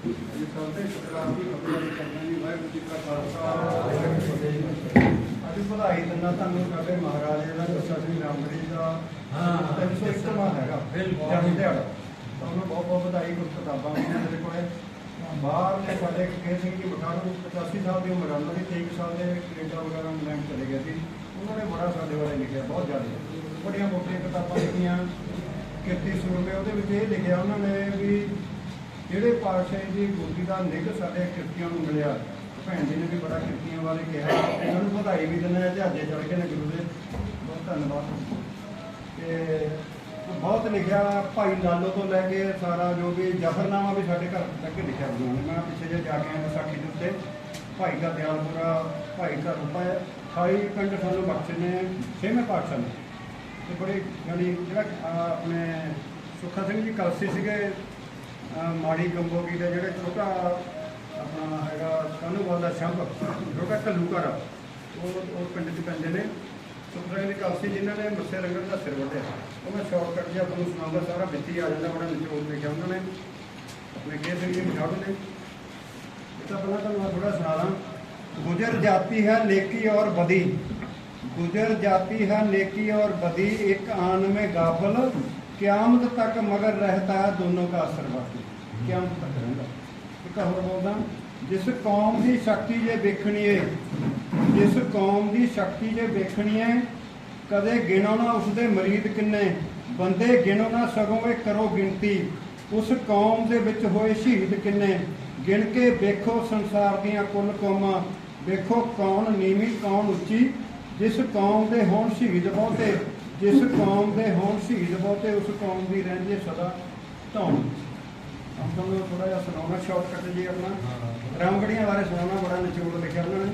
ਜੀ ਕਰਦੇ ਸ਼ੁਕਰਾਨਾ ਦੀ ਖਬਰ ਕਰਨਾ ਜੀ ਵਾਹਿਗੁਰੂ ਜੀ ਕਾ ਖਾਲਸਾ ਵਾਹਿਗੁਰੂ ਜੀ ਕੀ ਫਤਿਹ ਅੱਜ ਵਧਾਈ ਦਿੰਦਾ ਤੁਹਾਨੂੰ ਸਾਡੇ ਮਹਾਰਾਜੇ ਦਾ ਗੁੱਸਾ ਸਿੰਘ ਰਾਮਗੜੀ ਦਾ ਹਾਂ। 301ਵਾਂ ਹੈਗਾ ਬਿਲਕੁਲ। ਜਨਮ ਦਿਹਾੜਾ ਤੁਹਾਨੂੰ ਬਹੁਤ ਬਹੁਤ ਵਧਾਈ ਕੁਝ ਕਿਤਾਬਾਂ ਮੇਰੇ ਕੋਲੇ ਬਾਹਰ ਦੇ ਸਾਡੇ ਕੇ ਸਿੰਘ ਜੀ ਬਖਾਰੂ 85 ਸਾਲ ਦੀ ਉਮਰ ਉਹਨਾਂ ਦੀ 23 ਸਾਲ ਦੇ ਕੈਨੇਡਾ ਵਗੈਰਾ ਇੰਗਲੈਂਡ ਚਲੇ ਗਏ ਸੀ ਉਹਨਾਂ ਨੇ ਬੜਾ ਸਾਡੇ ਬਾਰੇ ਲਿਖਿਆ ਬਹੁਤ ਜ਼ਿਆਦਾ ਬੜੀਆਂ ਮੋਟੀਆਂ ਕਿਤਾਬਾਂ ਲਿਖੀਆਂ ਕਿਰਤੀ ਸੂਰਮੇ ਉਹਦੇ ਵਿੱਚ ਇਹ ਲਿਖਿਆ ਉਹਨਾਂ ਨੇ ਵੀ ਜਿਹੜੇ ਪਾਤਸ਼ਾਹ ਦੀ ਗੁਰਦੀ ਦਾ ਨਿੱਘ ਸਾਡੇ ਕਿਰਤੀਆਂ ਨੂੰ ਮਿਲਿਆ, ਭੈਣ ਜੀ ਨੇ ਵੀ ਬੜਾ ਕਿਰਤੀਆਂ ਬਾਰੇ ਕਿਹਾ, ਇਹਨਾਂ ਨੂੰ ਵਧਾਈ ਵੀ ਦਿੰਦੇ ਆ ਜਹਾਜ਼ੇ ਚੜ ਕੇ ਨੇ ਗੁਰੂ ਦੇ ਬਹੁਤ ਧੰਨਵਾਦ। ਤੇ ਬਹੁਤ ਲਿਖਿਆ ਭਾਈ ਲਾਲੋ ਤੋਂ ਲੈ ਕੇ ਸਾਰਾ ਜੋ ਵੀ ਜਫਰਨਾਮਾ ਵੀ ਸਾਡੇ ਘਰ ਤੱਕ ਲਿਖਿਆ ਉਹਨਾਂ ਨੇ। ਮੈਂ ਪਿੱਛੇ ਜੇ ਜਾ ਕੇ ਆਇਆ ਵਿਸਾਖੀ ਦੇ ਉੱਤੇ। ਭਾਈ ਦਾ ਦਿਆਲਪੁਰਾ ਭਾਈ ਦਾ ਰੂਪਾ ਹੈ। ਖਾਈ ਪਿੰਡ ਸਾਨੂੰ ਬਖਸ਼ੇ ਨੇ, ਛੇਵੇਂ ਪਾਤਸ਼ਾਹ ਨੇ। ਤੇ ਬੜੇ ਜਾਨੀ ਜਿਹੜਾ ਆਪਣੇ ਸੁੱਖਾ ਸਿੰਘ ਜੀ ਕਲਸੀ ਸੀਗੇ ਮਾੜੀ ਗੰਗੋਗੀ ਦੇ ਜਿਹੜੇ ਛੋਟਾ ਆਪਣਾ ਹੈਗਾ ਕਾਨੂੰਵਾਲ ਦਾ ਸ਼ੰਭ ਛੋਟਾ ਘੱਲੂਘਰ ਆ, ਉਹ ਉਹ ਪਿੰਡ 'ਚ ਪੈਂਦੇ ਨੇ ਸੁੱਖਾ ਸਿੰਘ ਜੀ ਕਲਸੀ ਜਿਨ੍ਹਾਂ ਨੇ ਮੱਸੇ ਰੰਗੜ ਦਾ ਸਿਰ ਵੱਢਿਆ ਉਹ ਮੈਂ ਸ਼ਾਰਟਕਟ ਜਿਹਾ ਤੁਹਾਨੂੰ ਸੁਣਾਉਂਦਾ ਸਾਰਾ ਵਿੱਚ ਹੀ ਆ ਜਾਂਦਾ ਬੜਾ ਨਿਚੋੜ ਲਿਖਿਆ ਉਹਨਾਂ ਨੇ ਆਪਣੇ ਕੇ ਸਿੰਘ ਜੀ ਮਝਾੜੂ ਨੇ ਇਹ ਤਾਂ ਪਹਿਲਾਂ ਤੁਹਾਨੂੰ ਮੈਂ ਥੋੜਾ ਸੁਣਾ ਲਾਂ ਗੁਜਰ ਜਾਤੀ ਹੈ ਨੇਕੀ ਔਰ ਬਦੀ गुजर जाती है नेकी और बदी एक आन में गाफल ਕਿਆਮਤ ਤੱਕ ਮਗਰ ਰਹਤਾ ਹੈ ਦੋਨੋਂ ਦਾ ਅਸਰ ਬਾਕੀ ਕਿਆਮਤ ਤੱਕ ਰਹਿੰਦਾ। ਇੱਕ ਹੋਰ ਬੋਲਦਾ, ਜਿਸ ਕੌਮ ਦੀ ਸ਼ਕਤੀ ਜੇ ਵੇਖਣੀ ਏ, ਜਿਸ ਕੌਮ ਦੀ ਸ਼ਕਤੀ ਜੇ ਵੇਖਣੀ ਏ, ਕਦੇ ਗਿਣੋ ਨਾ ਉਸਦੇ ਮਰੀਦ ਕਿੰਨੇ, ਬੰਦੇ ਗਿਣੋ ਨਾ ਸਗੋਂ ਇਹ ਕਰੋ ਗਿਣਤੀ, ਉਸ ਕੌਮ ਦੇ ਵਿੱਚ ਹੋਏ ਸ਼ਹੀਦ ਕਿੰਨੇ, ਗਿਣ ਕੇ ਵੇਖੋ ਸੰਸਾਰ ਦੀਆਂ ਕੁੱਲ ਕੌਮਾਂ, ਵੇਖੋ ਕੌਣ ਨੀਵੀਂ, ਕੌਣ ਉੱਚੀ, ਜਿਸ ਕੌਮ ਦੇ ਹੋਣ ਸ਼ਹੀਦ ਬਹੁਤੇ ਜਿਸ ਕੌਮ ਦੇ ਹੋਣ ਸ਼ਹੀਦ ਬਹੁਤੇ ਉਸ ਕੌਮ ਦੀ ਰਹਿੰਦੀ ਹੈ ਸਦਾ ਧੌਣ। ਆਪ ਤੁਹਾਨੂੰ ਥੋੜਾ ਜਿਹਾ ਸੁਣਾਉਣਾ ਸ਼ਾਰਟਕਟ ਜੀ ਆਪਣਾ। ਰਾਮਗੜੀਆਂ ਬਾਰੇ ਸੁਣਾਉਣਾ ਬੜਾ ਨਿਚੋੜ ਲਿਖਿਆ ਉਹਨਾਂ ਨੇ।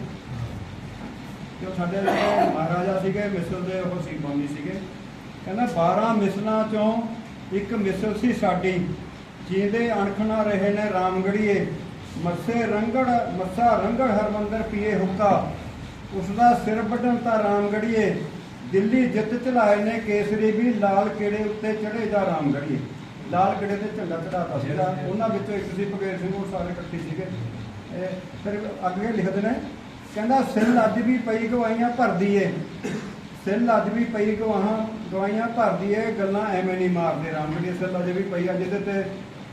ਉਹ ਸਾਡੇ ਮਹਾਰਾਜਾ ਸੀਗੇ ਮਿਸਲ ਦੇ ਉਹ ਸੀ ਬਾਨੀ ਸੀਗੇ। ਕਹਿੰਦਾ 12 ਮਿਸਲਾਂ ਚੋਂ ਇੱਕ ਮਿਸਲ ਸੀ ਸਾਡੀ ਜਿਹਦੇ ਅਣਖ ਨਾ ਰਹੇ ਨੇ ਰਾਮਗੜੀਏ। ਮੱਸੇ ਰੰਗੜ ਮੱਸਾ ਰੰਗੜ ਹਰਮੰਦਰ ਪੀਏ ਹੁੱਕਾ। ਉਸ ਦਾ ਸਿਰ ਵੱਢਣ ਤਾਂ ਰਾਮਗੜੀਏ। ਦਿੱਲੀ ਜਿੱਤ ਚਲਾਏ ਨੇ ਕੇਸਰੀ ਵੀ ਲਾਲ ਕਿਹੜੇ ਉੱਤੇ ਚੜੇ ਦਾ ਰਾਮਗੜੀਏ ਲਾਲ ਕਿਹੜੇ ਤੇ ਝੰਡਾ ਚੜਾਤਾ ਸੀਗਾ। ਉਹਨਾਂ ਵਿੱਚੋਂ ਇੱਕ ਸੀ ਭਗੇਰ ਸਿੰਘ ਉਹ ਸਾਰੇ ਇਕੱਠੇ ਸੀਗੇ। ਇਹ ਫਿਰ ਅੱਗੇ ਲਿਖਦੇ ਨੇ ਕਹਿੰਦਾ ਸਿੱਲ ਅੱਜ ਵੀ ਪਈ ਗਵਾਈਆਂ ਭਰਦੀ ਏ ਸਿੱਲ ਅੱਜ ਵੀ ਪਈ ਗਵਾਹਾਂ ਗਵਾਈਆਂ ਭਰਦੀ ਏ ਗੱਲਾਂ ਐਵੇਂ ਨਹੀਂ ਮਾਰਦੇ ਰਾਮਗੜੀਏ ਸਿੱਲ ਅਜੇ ਵੀ ਪਈ ਆ ਜਿਹਦੇ ਤੇ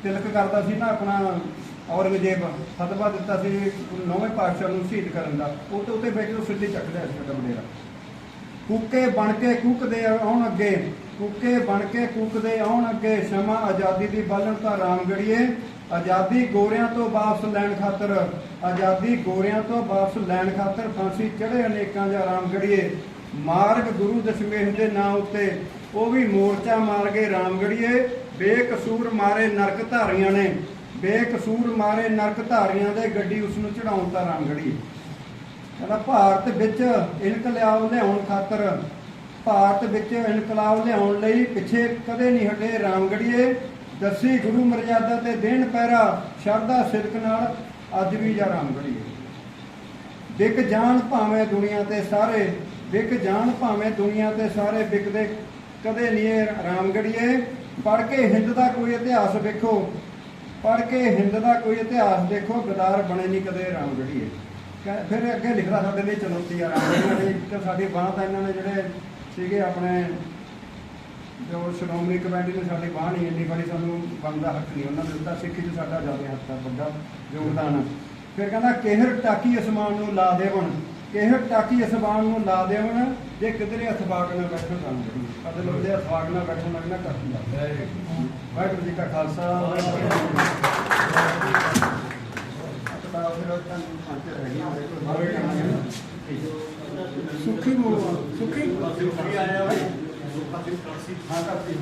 ਤਿਲਕ ਕਰਦਾ ਸੀ ਨਾ ਆਪਣਾ ਔਰੰਗਜ਼ੇਬ ਫਤਵਾ ਦਿੱਤਾ ਸੀ ਨੌਵੇਂ ਪਾਤਸ਼ਾਹ ਨੂੰ ਸ਼ਹੀਦ ਕਰਨ ਦਾ। ਉਹ ਤੇ ਉੱਤੇ ਬੈਠ ਉਹ ਸਿੱਧੀ ਚੱਕਦਾ ਇਸ ਕਦਮ ਡੇਰਾ ਕੂਕੇ ਬਣ ਕੇ ਕੂਕਦੇ ਆਉਣ ਅੱਗੇ। ਕੂਕੇ ਬਣ ਕੇ ਕੂਕਦੇ ਆਉਣ ਅੱਗੇ। ਸ਼ਮਾ ਆਜ਼ਾਦੀ ਦੀ ਬਾਲਣ ਤਾਂ ਰਾਮਗੜੀਏ ਆਜ਼ਾਦੀ ਗੋਰਿਆਂ ਤੋਂ ਵਾਪਸ ਲੈਣ ਖਾਤਰ। ਆਜ਼ਾਦੀ ਗੋਰਿਆਂ ਤੋਂ ਵਾਪਸ ਲੈਣ ਖਾਤਰ ਫਾਂਸੀ ਚੜੇ ਅਨੇਕਾਂ ਜਾਂ ਰਾਮਗੜੀਏ ਮਾਰਗ ਗੁਰੂ ਦਸ਼ਮੇਸ਼ ਦੇ ਨਾਂ ਉੱਤੇ। ਉਹ ਵੀ ਮੋਰਚਾ ਮਾਰ ਗਏ ਰਾਮਗੜੀਏ ਬੇਕਸੂਰ ਮਾਰੇ ਨਰਕ ਧਾਰੀਆਂ ਨੇ। ਬੇਕਸੂਰ ਮਾਰੇ ਨਰਕ ਧਾਰੀਆਂ ਦੇ ਗੱਡੀ ਉਸ ਨੂੰ ਚੜਾਉਣ ਤਾਂ ਰਾਮਗੜੀਏ ਕਹਿੰਦਾ ਭਾਰਤ ਵਿੱਚ ਇਨਕਲਾਬ ਲਿਆਉਣ ਖਾਤਰ, ਭਾਰਤ ਵਿੱਚ ਇਨਕਲਾਬ ਲਿਆਉਣ ਲਈ ਪਿੱਛੇ ਕਦੇ ਨਹੀਂ ਹਟੇ ਰਾਮਗੜੀਏ ਦੱਸੀ ਗੁਰੂ ਮਰਜ਼ਾਦਾ ਤੇ ਦੇਣ ਪੈਰਾ ਸ਼ਰਧਾ ਸਿਰਕ ਨਾਲ ਅੱਜ ਵੀ ਜਾ ਰਾਮਗੜੀਏ ਵਿਕ ਜਾਣ ਭਾਵੇਂ ਦੁਨੀਆ ਤੇ ਸਾਰੇ, ਵਿਕ ਜਾਣ ਭਾਵੇਂ ਦੁਨੀਆ ਤੇ ਸਾਰੇ ਵਿਕਦੇ ਕਦੇ ਨਹੀਂ ਰਾਮਗੜੀਏ ਪੜ ਕੇ ਹਿੰਦ ਦਾ ਕੋਈ ਇਤਿਹਾਸ ਵੇਖੋ, ਪੜ ਕੇ ਹਿੰਦ ਦਾ ਕੋਈ ਇਤਿਹਾਸ ਦੇਖੋ ਗਦਾਰ ਬਣੇ ਨਹੀਂ ਕਦੇ ਰਾਮਗੜੀਏ ਕਹਿ- ਫਿਰ ਅੱਗੇ ਲਿਖਦਾ ਸਾਡੇ ਲਈ ਚੁਣੌਤੀ ਆ। ਦੀ ਇੱਕ ਸਾਡੀ ਬਾਂਹ ਤਾਂ ਇਹਨਾਂ ਨੇ ਜਿਹੜੇ ਸੀਗੇ ਆਪਣੇ ਜੋ ਸ਼੍ਰੋਮਣੀ ਕਮੇਟੀ ਨੇ ਸਾਡੀ ਬਾਂਹ ਨਹੀਂ ਇੰਨੀ ਬੜੀ ਸਾਨੂੰ ਬਣਦਾ ਹੱਕ ਨਹੀਂ ਉਹਨਾਂ ਨੇ ਦਿੱਤਾ। ਸਿੱਖੀ 'ਚ ਸਾਡਾ ਜ਼ਿਆਦਾ ਹੱਕ ਆ ਵੱਡਾ ਯੋਗਦਾਨ ਆ। ਫਿਰ ਕਹਿੰਦਾ ਕਿਹਰ ਟਾਕੀ ਅਸਮਾਨ ਨੂੰ ਲਾ ਦੇਵਣ? ਕਿਹਰ ਟਾਕੀ ਅਸਮਾਨ ਨੂੰ ਲਾ ਦੇਵਣ? ਜੇ ਕਿਧਰੇ ਅਥਵਾਕ ਨਾ ਬੈਠਣ ਰਾਮਗੜੀ ਕਦੇ ਲੋਦੇ ਅਥਵਾਕ ਨਾ ਬੈਠਣ ਲੱਗਣਾ ਕਰਦੀ ਆ ਵਾਹਿਗੁਰੂ ਜੀ ਕਾ ਖਾਲਸਾ। ਵਾਹਿਗੁਰੂ ਜੀ ਕੀ ਫਤਿਹ ਤਾਂ ਫਿਰ ਤੁਹਾਨੂੰ ਪੰਜ ਰਹਿ ਗਈਆਂ ਸੁਖੀ ਬੋਲੋ ਸੁਖੀ। ਸੁਖੀ ਆਇਆ ਹੋਇਆ। ਸੁਖਾ ਸਿੰਘ ਕਲਸੀ ਹਾਂ ਕਰਤੀ।